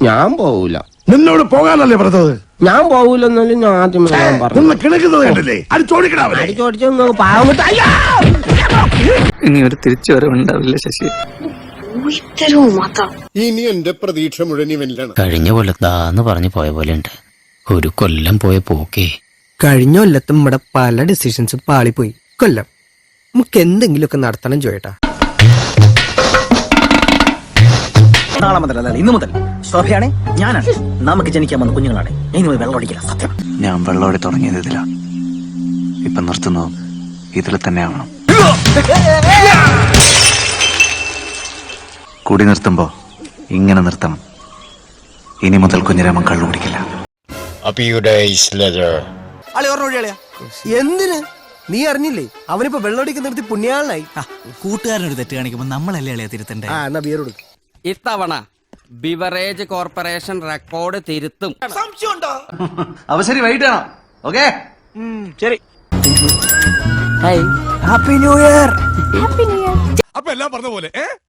ഞാൻ പോവൂല. നിന്നോട് പോകാനല്ലേ പറഞ്ഞത്? ഞാൻ പോവൂലെന്നാലും ഞാൻ ആദ്യം ഞാൻ പറഞ്ഞു നിന്ന് കിണക്കുന്നത് കണ്ടില്ലേ? അത് ചോദിക്കണവരെ അടിച്ചോടിച്ച് നിങ്ങൾക്ക് പാവം കിട്ടാ- അയ്യോ! ഇനി ഒരു തിരിച്ചു വരവുണ്ടാവില്ല ശശി. ഇനി എന്റെ പ്രതീക്ഷ മുഴുവൻ ഇവനിലാണ്. കഴിഞ്ഞ കൊല്ലത്താന്ന് പറഞ്ഞു പോയ പോലെ ഉണ്ട് ഒരു കൊല്ലം പോയ പോക്കേ. കഴിഞ്ഞ കൊല്ലത്തും ഇവിടെ പല ഡിസിഷൻസും പാളിപ്പോയി. കൊല്ലം. നമുക്ക് എന്തെങ്കിലുമൊക്കെ നടത്തണം ചോയേട്ടാ. നാളെ മുതൽ അല്ല ഇന്ന് മുതൽ. ശോഭയാണെ ഞാനാണ്. നമുക്ക് ജനിക്കാൻ വന്ന കുഞ്ഞുങ്ങളാണ്. ഇനി മുതൽ വെള്ളമടിക്കില്ല സത്യം. ഞാൻ വെള്ളോടെ തുടങ്ങിയത് ഇതിലാ. ഇപ്പൊ നിർത്തുന്നു. ഇതിൽ തന്നെ ആവണം. കൂടി നിർത്തുമ്പോ ഇങ്ങനെ നിർത്തണം. ഇനി മുതൽ കുഞ്ഞിരാമൻ കള്ളു കുടിക്കില്ല. എന്തിന്? നീ അറിഞ്ഞില്ലേ? അവനിപ്പോ വെള്ളമടിക്ക് നിർത്തി പുണ്യാളനായി. കൂട്ടുകാരനൊരു തെറ്റ് കാണിക്കുമ്പോ നമ്മളല്ലേ അളിയാ തിരുത്തണ്ടേ? എന്നാ ബിയർ കൊടുക്കും. ഇത്തവണ ബിവറേജ് കോർപ്പറേഷൻ റെക്കോർഡ് തിരുത്തും. വൈകിട്ട് കാണാം. ഓക്കേ? ശരി. ഹാപ്പി ന്യൂ ഇയർ അപ്പൊ എല്ലാം പറഞ്ഞ പോലെ ഏ?